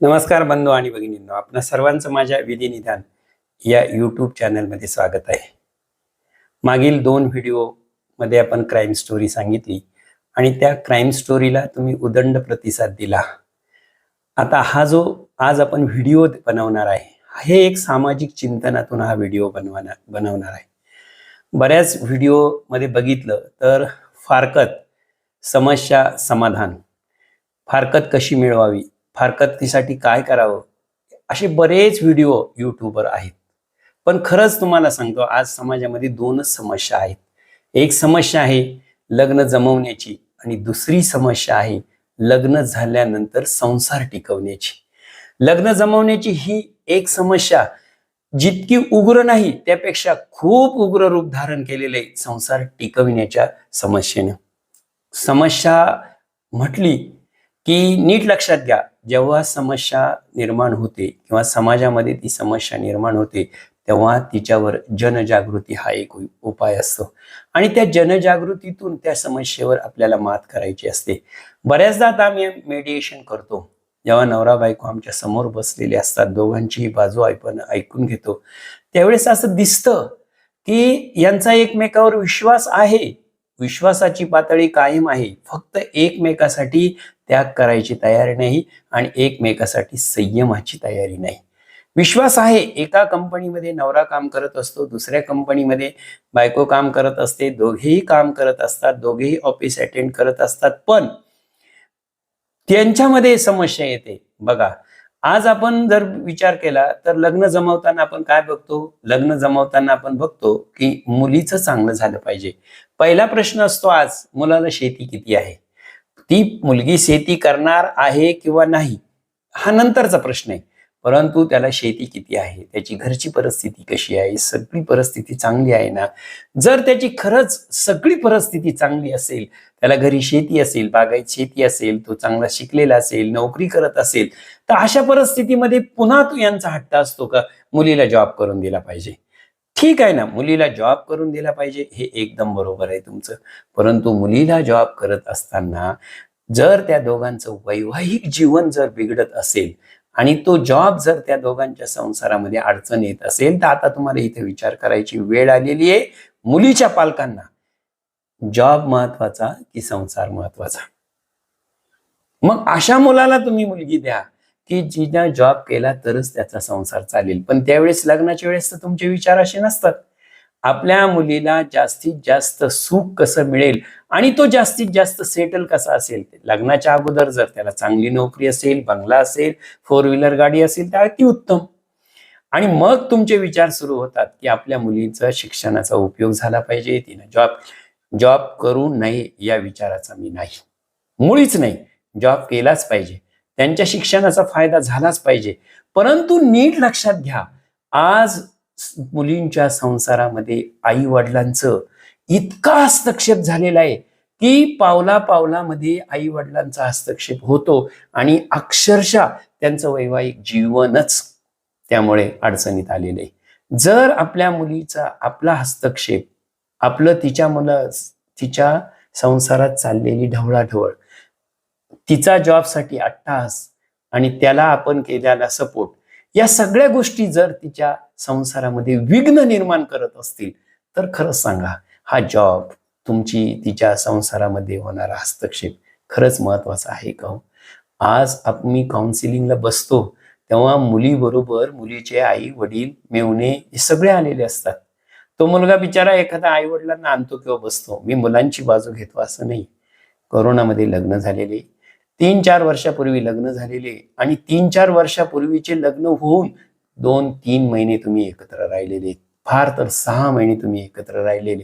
नमस्कार बंधू आणि भगिनींनो आपणा सर्वांचं माझ्या विधिनिधान या यूट्यूब चॅनलमध्ये स्वागत आहे. मागील दोन व्हिडिओमध्ये आपण क्राईम स्टोरी सांगितली आणि त्या क्राईम स्टोरीला तुम्ही उदंड प्रतिसाद दिला. आता हा जो आज आपण व्हिडिओ बनवणार आहे हे एक सामाजिक चिंतनातून हा व्हिडिओ बनवणार बनवणार आहे. बऱ्याच व्हिडिओमध्ये बघितलं तर फारकत समस्या समाधान फारकत कशी मिळवावी फारकतीसाठी काय करावं? असे बरेच व्हिडिओ यूट्यूबवर आहेत. पण खरंच तुम्हाला सांगतो आज समाजामध्ये दोनच समस्या आहेत. एक समस्या आहे लग्न जमवण्याची आणि दुसरी समस्या आहे लग्न झाल्यानंतर संसार टिकवण्याची. लग्न जमवण्याची ही एक समस्या जितकी उग्र नाही त्यापेक्षा खूप उग्र रूप धारण केलेले संसार टिकविण्याच्या समस्येनं. समस्या म्हटली की नीट लक्षात घ्या जेव्हा समस्या निर्माण होते किंवा समाजामध्ये ती समस्या निर्माण होते तेव्हा तिच्यावर जनजागृती हा एक उपाय असतो. आणि त्या जनजागृतीतून त्या समस्येवर आपल्याला मात करायची असते. बऱ्याचदा आता आम्ही मेडिएशन करतो. जेव्हा नवरा बायको आमच्यासमोर बसलेले असतात दोघांचीही बाजू आपण ऐकून घेतो. त्यावेळेस असं दिसतं की यांचा एकमेकावर विश्वास आहे. विश्वासाची पातळी कायम आहे. फक्त एकमेकासाठी त्याग करायची तयारी नाही आणि एकमेकासाठी संयमाची तयारी नाही. विश्वास आहे एका कंपनीमध्ये नवरा काम करत असतो दुसऱ्या कंपनीमध्ये बायको काम करत असते दोघेही काम करत असतात दोघेही ऑफिस अटेंड करत असतात पण त्यांच्यामध्ये समस्या येते. बघा आज आपण जर विचार केला तर लग्न जमवताना आपण काय बघतो? लग्न जमवताना आपण बघतो की मुलीचं चांगलं झालं पाहिजे. पहिला प्रश्न असतो आज मुलाला शेती किती आहे? ती मुलगी शेती करणार आहे किंवा नाही? हा नंतरचा प्रश्न आहे. परंतु त्याला शेती किती आहे? त्याची घरची परिस्थिती कशी आहे? सगळी परिस्थिती चांगली आहे ना? जर त्याची खरंच सगळी परिस्थिती चांगली असेल त्याला घरी शेती असेल बागायत शेती असेल तो चांगला शिकलेला असेल नोकरी करत असेल तर अशा परिस्थितीमध्ये पुन्हा तू यांचा हट्ट असतो का? मुलीला जॉब करून दिला पाहिजे. ठीक आहे ना? मुलीला जॉब करून दिला पाहिजे हे एकदम बरोबर आहे तुमचं. परंतु मुलीला जॉब करत असताना जर त्या दोघांचं वैवाहिक जीवन जर बिघडत असेल आणि तो जॉब जर त्या दोघांच्या संसारामध्ये अडचण येत असेल तर आता तुम्हाला इथे विचार करायची वेळ आलेली आहे. मुलीच्या पालकांना जॉब महत्त्वाचा की संसार महत्त्वाचा? मग अशा मुलाला तुम्ही मुलगी द्या की जिने जॉब केला तरच त्याचा संसार चालेल. पण त्यावेळेस लग्नाच्या वेळेस तर तुमचे विचार असे नसतात. आपल्या मुलीला जास्तीत जास्त सुख कसं मिळेल आणि तो जास्तीत जास्त सेटल कसा असेल? लग्नाच्या अगोदर जर त्याला चांगली नोकरी असेल बंगला असेल फोर व्हीलर गाडी असेल तर अति उत्तम. आणि मग तुमचे विचार सुरू होतात की आपल्या मुलीचा शिक्षणाचा उपयोग झाला पाहिजे तिनं जॉब जॉब करू नये या विचाराचा मी नाही. मुळीच नाही. जॉब केलाच पाहिजे. त्यांच्या शिक्षणाचा फायदा झालाच पाहिजे. परंतु नीट लक्षात घ्या. आज मुलींच्या संसारामध्ये आई वडिलांचं इतका हस्तक्षेप झालेला आहे की पावला पावलामध्ये आई वडिलांचा हस्तक्षेप होतो आणि अक्षरशः त्यांचं वैवाहिक जीवनच त्यामुळे अडचणीत आलेलं आहे. जर आपल्या मुलीचा आपला हस्तक्षेप आपलं तिच्या मुलं तिच्या संसारात चाललेली ढवळाढवळ तिचा जॉबसाठी अट्टाहास आणि त्याला आपण केलेला सपोर्ट या सगळ्या गोष्टी जर तिच्या संसारामध्ये विघ्न निर्माण करत असतील तर खरंच सांगा हा जॉब तुमची तिच्या संसारामध्ये होणारा हस्तक्षेप खरंच महत्त्वाचा आहे का हो? आज आपण मी काउन्सिलिंगला बसतो तेव्हा मुलीबरोबर मुलीचे आई वडील मेवणे हे सगळे आलेले असतात. तो मुलगा बिचारा एखादा आई वडिलांना आणतो किंवा बसतो मी मुलांची बाजू घेतो असं नाही. कोरोनामध्ये लग्न झालेले तीन चार वर्षापूर्वी लग्न झालेले आणि तीन चार वर्षापूर्वीचे लग्न होऊन दोन तीन महिने तुम्ही एकत्र राहिलेले फार तर सहा महिने तुम्ही एकत्र राहिलेले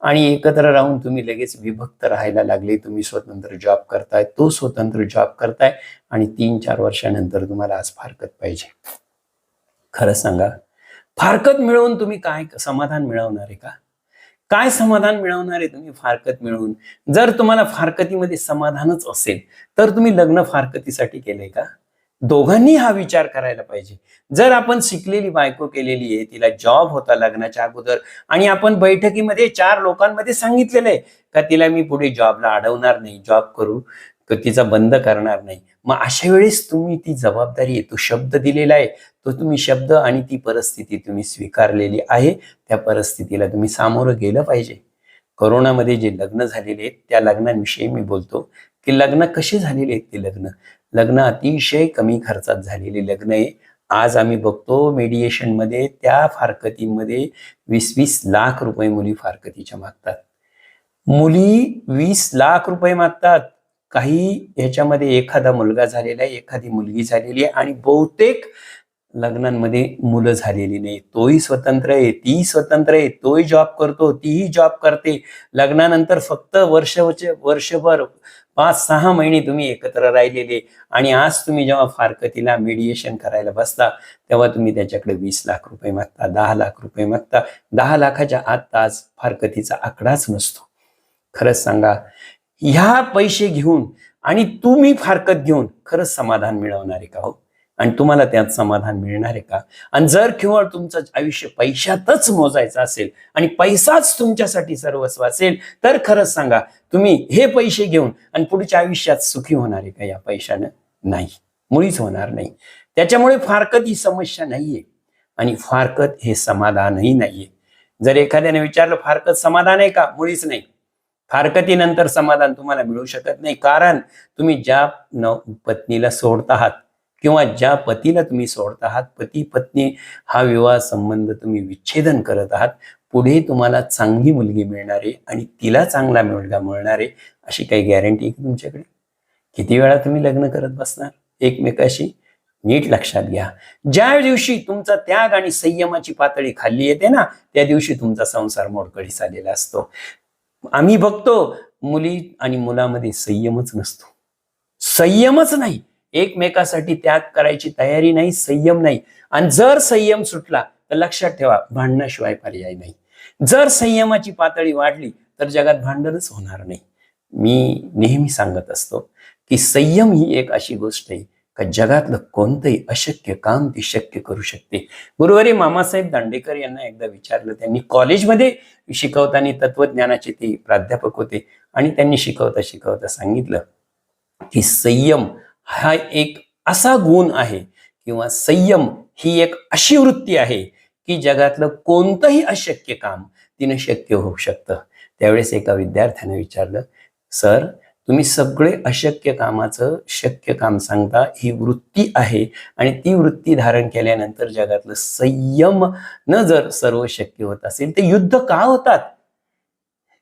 आणि एकत्र राहून तुम्ही लगेच विभक्त राहायला लागले तुम्ही स्वतंत्र जॉब करताय तो स्वतंत्र जॉब करताय आणि तीन चार वर्षानंतर तुम्हाला आज फारकत पाहिजे. खरं सांगा फारकत मिळवून तुम्ही काय समाधान मिळवणार आहे का? काय समाधान मिळवणार आहे तुम्ही फारकत मिळवून? जर तुम्हाला फारकतीमध्ये समाधानच असेल तर तुम्ही लग्न फारकतीसाठी केलंय का? दोघांनी हा विचार करायला पाहिजे. जर आपण शिकलेली बायको केलेली आहे तिला जॉब होता लग्नाच्या अगोदर आणि आपण बैठकीमध्ये चार लोकांमध्ये सांगितलेलं आहे का तिला मी पुढे जॉबला अडवणार नाही जॉब करू तिचा बंद करणार नाही? मग अशा वेळेस तुम्ही ती जबाबदारी आहे तो शब्द दिलेला आहे तो तुम्ही शब्द आणि ती परिस्थिती तुम्ही स्वीकारलेली आहे त्या परिस्थितीला तुम्ही सामोरं गेलं पाहिजे. करोनामध्ये जे लग्न झालेले आहेत त्या लग्नांविषयी मी बोलतो की लग्न कसे झालेले आहेत ते लग्न. लग्न अतिशय कमी खर्चात झालेले लग्न आहे. आज आम्ही बघतो मेडिएशनमध्ये त्या फारकतीमध्ये वीस वीस लाख रुपये मुली फारकतीच्या मागतात. मुली वीस लाख रुपये मागतात. काही ह्याच्यामध्ये एखादा मुलगा झालेला आहे एखादी मुलगी झालेली आहे आणि बहुतेक लग्नांमध्ये मुलं झालेली नाही. तोही स्वतंत्र आहे ती स्वतंत्र आहे तोही जॉब करतो तीही जॉब करते. लग्नानंतर फक्त वर्ष वर्षभर पाच सहा महिने तुम्ही एकत्र राहिलेले आणि आज तुम्ही जेव्हा फारकतीला मेडिएशन करायला बसता तेव्हा तुम्ही त्याच्याकडे वीस लाख रुपये मागता दहा लाख रुपये मागता. दहा लाखाच्या आत आज फारकतीचा आकडाच नसतो. खरंच सांगा ह्या पैसे घेऊन आणि तुम्ही फारकत घेऊन खरंच समाधान मिळवणारे का हो? आणि तुम्हाला त्यात समाधान मिळणार आहे का? आणि जर केवळ तुमचं आयुष्य पैशातच मोजायचं असेल आणि पैसाच तुमच्यासाठी सर्वस्व असेल तर खरंच सांगा तुम्ही हे पैसे घेऊन आणि पुढच्या आयुष्यात सुखी होणार आहे का या पैशानं? नाही. मुळीच होणार नाही. त्याच्यामुळे फारकत ही समस्या नाहीये. आणि फारकत हे समाधानही नाहीये. जर एखाद्याने विचारलं फारकत समाधान आहे का? मुळीच नाही. फारकतीनंतर समाधान तुम्हाला मिळू शकत नाही. कारण तुम्ही ज्या पत्नीला सोडत आहात किंवा ज्या पतीला तुम्ही सोडत आहात पती पत्नी हा विवाह संबंध तुम्ही विच्छेदन करत आहात पुढे तुम्हाला चांगली मुलगी मिळणार आहे आणि तिला चांगला मुलगा मिळणार आहे अशी काही गॅरंटी आहे तुमच्याकडे? किती वेळा तुम्ही लग्न करत बसणार? एकमेकाशी नीट लक्षात घ्या. ज्या दिवशी तुमचा त्याग आणि संयमाची पातळी खाल्ली येते ना त्या दिवशी तुमचा संसार मोडकळीस आलेला असतो. आम्ही बघतो मुली आणि मुलामध्ये संयमच नसतो. संयमच नाही. एकमेकासाठी त्याग करायची तयारी नाही संयम नाही. आणि जर संयम सुटला तर लक्षात ठेवा भांडणाशिवाय पर्याय नाही. जर संयमाची पातळी वाढली तर जगात भांडणच होणार नाही. मी नेहमी सांगत असतो की संयम ही एक अशी गोष्ट आहे का जगातलं कोणतंही अशक्य काम ती शक्य करू शकते. गुरुवारी मामासाहेब दांडेकर यांना एकदा विचारलं त्यांनी कॉलेजमध्ये शिकवताना तत्वज्ञानाचे ते प्राध्यापक होते आणि त्यांनी शिकवता शिकवता सांगितलं की संयम हा एक असा गुण आहे किंवा संयम ही एक अशी वृत्ती आहे की जगातलं कोणतंही अशक्य काम तिनं शक्य होऊ शकतं. त्यावेळेस एका विद्यार्थ्याने विचारलं सर तुम्ही सगळे अशक्य कामाचं शक्य काम सांगता ही वृत्ती आहे आणि ती वृत्ती धारण केल्यानंतर जगातलं संयम न जर सर्व शक्य होत असेल तर युद्ध का होतात?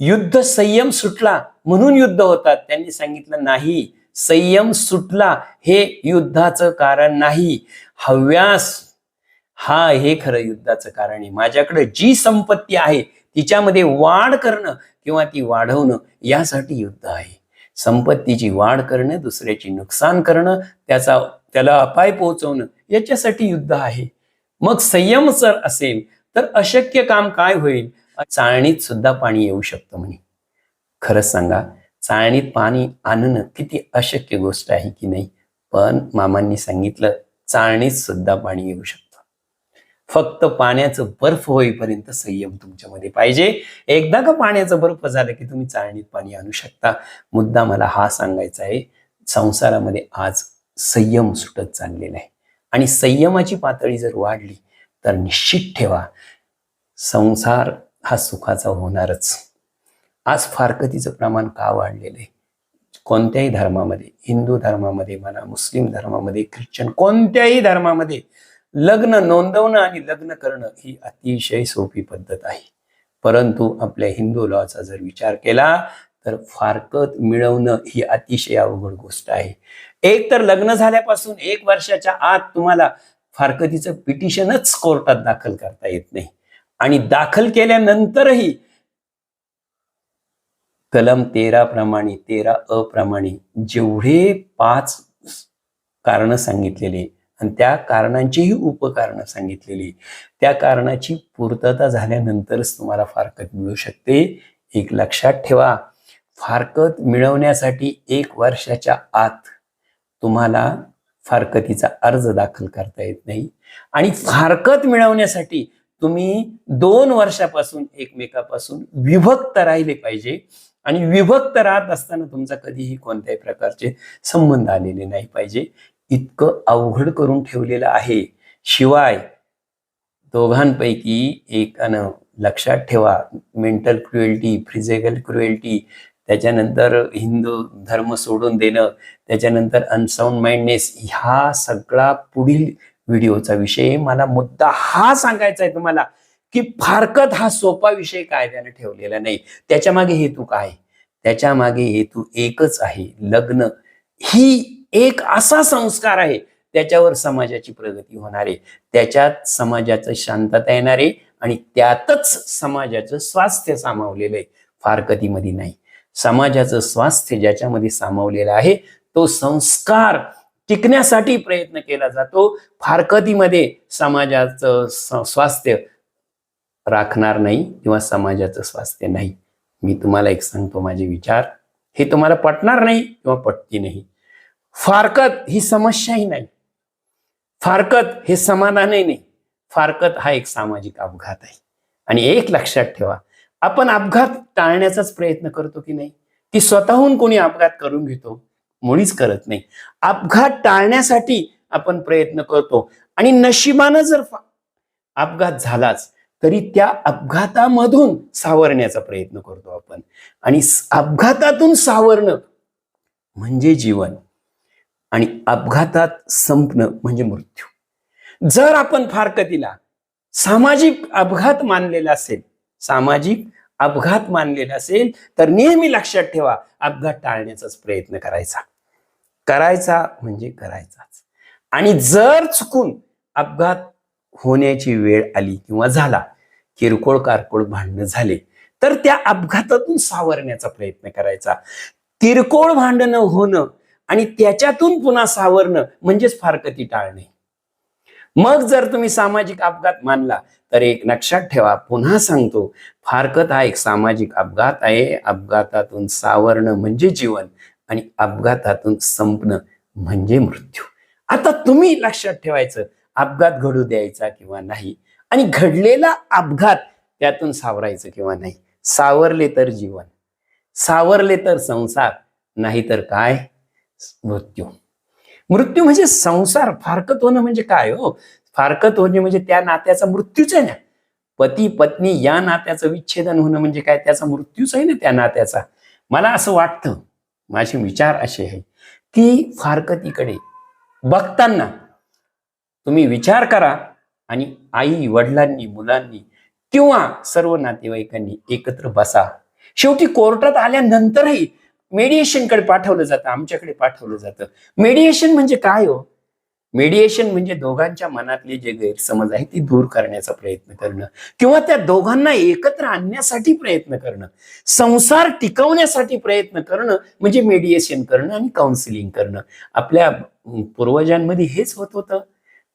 युद्ध संयम सुटला म्हणून युद्ध होतात. त्यांनी सांगितलं नाही संयम सुटला हे युद्धाचं कारण नाही. हव्यास हा हे खरं युद्धाचं कारण आहे. माझ्याकडे जी संपत्ती आहे तिच्यामध्ये वाढ करणं किंवा ती वाढवणं यासाठी युद्ध आहे. संपत्तीची वाढ करणं दुसऱ्याची नुकसान करणं त्याचा त्याला अपाय पोहोचवणं याच्यासाठी युद्ध आहे. मग संयम जर असेल तर अशक्य काम काय होईल? चाळणीत सुद्धा पाणी येऊ शकतं म्हणे. खरंच सांगा चाळणीत पाणी आणणं किती अशक्य गोष्ट आहे की नाही? पण मामांनी सांगितलं चाळणीत सुद्धा पाणी येऊ शकतं. फक्त पाण्याचं बर्फ होईपर्यंत संयम तुमच्यामध्ये पाहिजे. एकदा का पाण्याचं बर्फ झालं की तुम्ही चाळणीत पाणी आणू शकता? मुद्दा मला हा सांगायचा आहे संसारामध्ये आज संयम सुटत चाललेला आहे. आणि संयमाची पातळी जर वाढली तर निश्चित ठेवा संसार हा सुखाचा होणारच. आज फारकतीचं प्रमाण का वाढलेलं आहे? कोणत्याही धर्मामध्ये हिंदू धर्मामध्ये म्हणा मुस्लिम धर्मामध्ये ख्रिश्चन कोणत्याही धर्मामध्ये लग्न नोंदवणं आणि लग्न करणं ही अतिशय सोपी पद्धत आहे. परंतु आपल्या हिंदू लॉचा जर विचार केला तर फारकत मिळवणं ही अतिशय अवघड गोष्ट आहे. एक तर लग्न झाल्यापासून एक वर्षाच्या आत तुम्हाला फारकतीचं पिटिशनच कोर्टात दाखल करता येत नाही. आणि दाखल केल्यानंतरही कलम तेरा प्रमाणे तेरा अप्रमाणे जेवढे पाच कारण सांगितलेले आणि त्या कारणांचीही उपकारणं सांगितलेली त्या कारणाची पूर्तता झाल्यानंतरच तुम्हाला फारकत मिळू शकते. एक लक्षात ठेवा फारकत मिळवण्यासाठी एक वर्षाच्या आत तुम्हाला फारकतीचा अर्ज दाखल करता येत नाही. आणि फारकत मिळवण्यासाठी तुम्ही दोन वर्षापासून एकमेकापासून विभक्त राहिले पाहिजे. आणि विभक्त राहत असताना तुमचा कधीही कोणत्याही प्रकारचे संबंध आलेले नाही पाहिजे. इतकं अवघड करून ठेवलेलं आहे. शिवाय दोघांपैकी एकानं लक्षात ठेवा मेंटल क्रुएल्टी फिजिकल क्रुएल्टी त्याच्यानंतर हिंदू धर्म सोडून देणं त्याच्यानंतर अनसाऊंड माइंडनेस ह्या सगळा पुढील व्हिडिओचा विषय मला मुद्दा हा सांगायचा आहे तुम्हाला. की फारकत हा सोपा विषय कायद्याने ठेवलेला नाही. त्याच्यामागे हेतू काय? त्याच्यामागे हेतू एकच आहे लग्न. ही एक असा संस्कार आहे त्याच्यावर समाजाची प्रगती होणार. आहे त्याच्यात समाजाचं शांतता येणार आहे आणि त्यातच समाजाचं स्वास्थ्य सामावलेलं आहे. फारकतीमध्ये नाही. समाजाचं स्वास्थ्य ज्याच्यामध्ये सामावलेलं आहे तो संस्कार टिकण्यासाठी प्रयत्न केला जातो. फारकतीमध्ये समाजाचं स्वास्थ्य राखणार नाही किंवा समाजाचं स्वास्थ्य नाही. मी तुम्हाला एक सांगतो माझे विचार. हे तुम्हाला पटणार नाही किंवा पटती नाही. फारकत ही समस्याही नाही. फारकत हे समाधानही नाही. फारकत हा एक सामाजिक अपघात आहे. आणि एक लक्षात ठेवा आपण अपघात टाळण्याचाच प्रयत्न करतो की नाही? की स्वतःहून कोणी अपघात करून घेतो? मुळीच करत नाही. अपघात टाळण्यासाठी आपण प्रयत्न करतो. आणि नशिबानं जर फा- अपघात झालाच तरी त्या अपघातामधून सावरण्याचा प्रयत्न करतो आपण. आणि अपघातातून सावरणं म्हणजे जीवन. आणि अपघातात संपणं म्हणजे मृत्यू. जर आपण फारकतीला सामाजिक अपघात मानलेला असेल सामाजिक अपघात मानलेला असेल तर नेहमी लक्षात ठेवा अपघात टाळण्याचाच प्रयत्न करायचा. करायचा म्हणजे करायचाच. आणि जर चुकून अपघात होण्याची वेळ आली किंवा झाला किरकोळ कारकोळ भांडणं झाले तर त्या अपघातातून सावरण्याचा प्रयत्न करायचा. किरकोळ भांडणं होणं आणि त्याच्यातून पुन्हा सावरणं म्हणजेच फारकती टाळणे मग जर तुम्ही सामाजिक अपघात मानला तर एक लक्षात ठेवा पुन्हा सांगतो फारकत हा एक सामाजिक अपघात आहे. अपघातातून सावरणं म्हणजे जीवन आणि अपघातातून संपणं म्हणजे मृत्यू. आता तुम्ही लक्षात ठेवायचं अपघात घडू द्यायचा किंवा नाही. आणि घडलेला अपघात त्यातून सावरायचं किंवा नाही. सावरले तर जीवन. सावरले तर संसार. नाही तर काय? मृत्यू. मृत्यू म्हणजे संसार. फारकत होणं म्हणजे काय हो? फारकत होणे म्हणजे त्या नात्याचा मृत्यूच आहे ना. पती पत्नी या नात्याचं विच्छेदन होणं म्हणजे काय? त्याचा मृत्यूच आहे ना त्या नात्याचा. मला असं वाटतं माझे विचार असे आहे की फारकतीकडे बघताना तुम्ही विचार करा आणि आई वडिलांनी मुलांनी किंवा सर्व नातेवाईकांनी एकत्र बसा. शेवटी कोर्टात आल्यानंतरही मेडिएशनकडे पाठवलं जातं आमच्याकडे पाठवलं जातं. मेडिएशन म्हणजे काय हो? मेडिएशन म्हणजे दोघांच्या मनातले जे गैरसमज आहे ते दूर करण्याचा प्रयत्न करणं. किंवा त्या दोघांना एकत्र आणण्यासाठी प्रयत्न करणं. संसार टिकवण्यासाठी प्रयत्न करणं म्हणजे मेडिएशन करणं आणि काउन्सिलिंग करणं. आपल्या पूर्वजांमध्ये हेच होत होतं.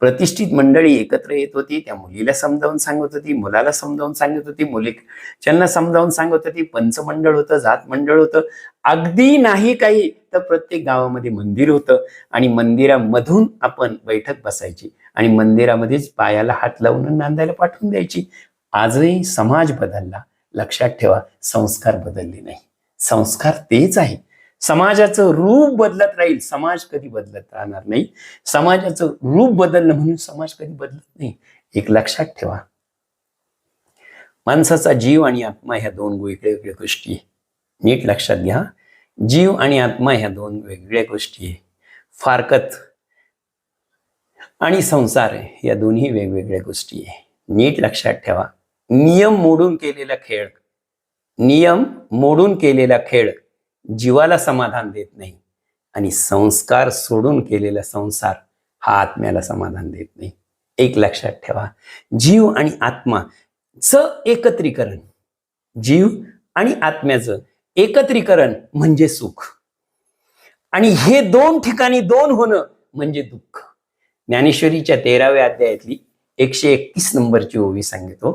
प्रतिष्ठित मंडळी एकत्र येत होती त्या मुलीला समजावून सांगत होती मुलाला समजावून सांगत होती मुलीच्यांना समजावून सांगत होती पंचमंडळ होतं जात मंडळ होतं. अगदी नाही काही तर प्रत्येक गावामध्ये मंदिर होतं आणि मंदिरामधून आपण बैठक बसायची आणि मंदिरामध्येच पायाला हात लावून नांदायला पाठवून द्यायची. आजही समाज बदलला. लक्षात ठेवा संस्कार बदलले नाही. संस्कार तेच आहे. समाजाचं रूप बदलत राहील. समाज कधी बदलत राहणार नाही. समाजाचं रूप बदलणं म्हणून समाज कधी बदलत नाही. एक लक्षात ठेवा. माणसाचा जीव आणि आत्मा ह्या दोन वेगळ्या वेगळ्या गोष्टी आहे. नीट लक्षात घ्या. जीव आणि आत्मा ह्या दोन वेगळ्या गोष्टी आहे. फारकत आणि संसार या दोन्ही वेगवेगळ्या गोष्टी आहे. नीट लक्षात ठेवा. नियम मोडून केलेला खेळ. नियम मोडून केलेला खेळ. जीवाला समाधान देत नाही आणि संस्कार सोडून केलेला संसार हा आत्म्याला समाधान देत नाही. एक लक्षात ठेवा जीव आणि आत्माचं एकत्रीकरण जीव आणि आत्म्याचं एकत्रीकरण म्हणजे सुख. आणि हे दोन ठिकाणी दोन होणं म्हणजे दुःख. ज्ञानेश्वरीच्या तेराव्या अध्यायातली एकशे एकतीस नंबरची ओवी सांगतो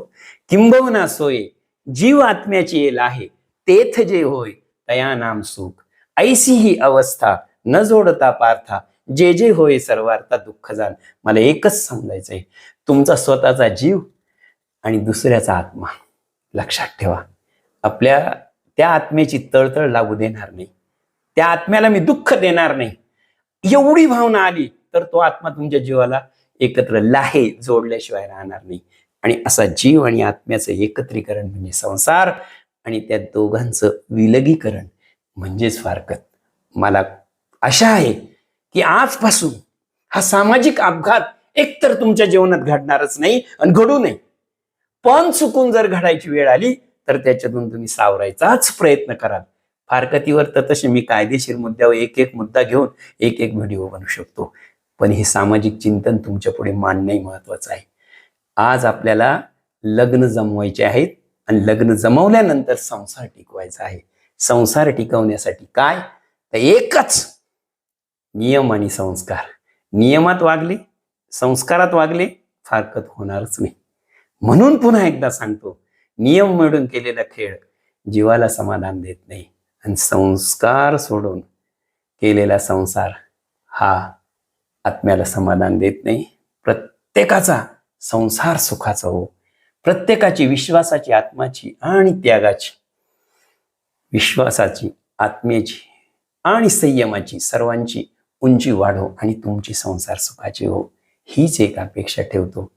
किंबहुना सोये जीव आत्म्याची येल आहे तेथ जे होय तया नाम सुख. ऐसी ही अवस्था न जोडता पार्था. जे जे होय सर्वार्था दुःख जाण. मला एकच सांगायचंय तुमचा स्वतःचा जीव आणि दुसऱ्याचा आत्मा. लक्षात ठेवा. आपल्या त्या आत्म्याची तळतळ लागू देणार नाही. त्या आत्म्याला मी दुःख देणार नाही. एवढी भावना आली तर तो आत्मा तुमच्या जीवाला एकत्र लाहे जोडल्याशिवाय राहणार नाही. आणि असा जीव आणि आत्म्याचं एकत्रीकरण म्हणजे संसार. आणि त्या दोघांचं विलगीकरण म्हणजेच फारकत मला आशा आहे की आजपासून हा सामाजिक अपघात एकतर तुमच्या जीवनात घडणारच नाही आणि घडू नये. पण चुकून जर घडायची वेळ आली तर त्याच्यातून तुम्ही सावरायचाच प्रयत्न कराल. फारकतीवर तर तसे मी कायदेशीर मुद्द्यावर एक एक मुद्दा घेऊन एक एक व्हिडिओ बनवू शकतो. पण हे सामाजिक चिंतन तुमच्यापुढे मांडणंही महत्वाचं आहे. आज आपल्याला लग्न जमवायचे आहेत. आणि लग्न जमवल्यानंतर संसार टिकवायचा आहे. संसार टिकवण्यासाठी काय? तर एकच नियम आणि संस्कार. नियमात वागले संस्कारात वागले फारकत होणारच नाही. म्हणून पुन्हा एकदा सांगतो नियम मिळून केलेला खेळ जीवाला समाधान देत नाही. आणि संस्कार सोडून केलेला संसार हा आत्म्याला समाधान देत नाही. प्रत्येकाचा संसार सुखाचा हो. प्रत्येकाची विश्वासाची आत्माची आणि त्यागाची. विश्वासाची आत्मेची आणि संयमाची सर्वांची उंची वाढो आणि तुमची संसार सुखाची हो. हीच एक अपेक्षा ठेवतो.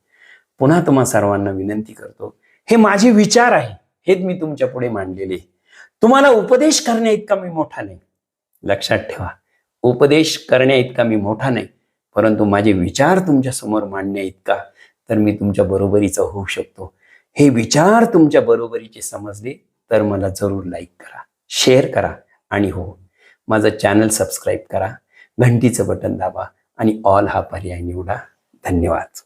पुन्हा तुम्हा सर्वांना विनंती करतो. हे माझे विचार आहे. हेच मी तुमच्यापुढे मांडलेले. तुम्हाला उपदेश करण्या इतका मी मोठा नाही. लक्षात ठेवा. उपदेश करण्या इतका मी मोठा नाही. परंतु माझे विचार तुमच्यासमोर मांडण्या इतका तर मी तुमच्या बरोबरीचा होऊ शकतो. हे विचार तुमच्या बरोबरीचे समजले तर मला जरूर लाईक करा शेअर करा आणि हो माझं चॅनल सबस्क्राईब करा घंटीचं बटन दाबा आणि ऑल हा पर्याय निवडा. धन्यवाद.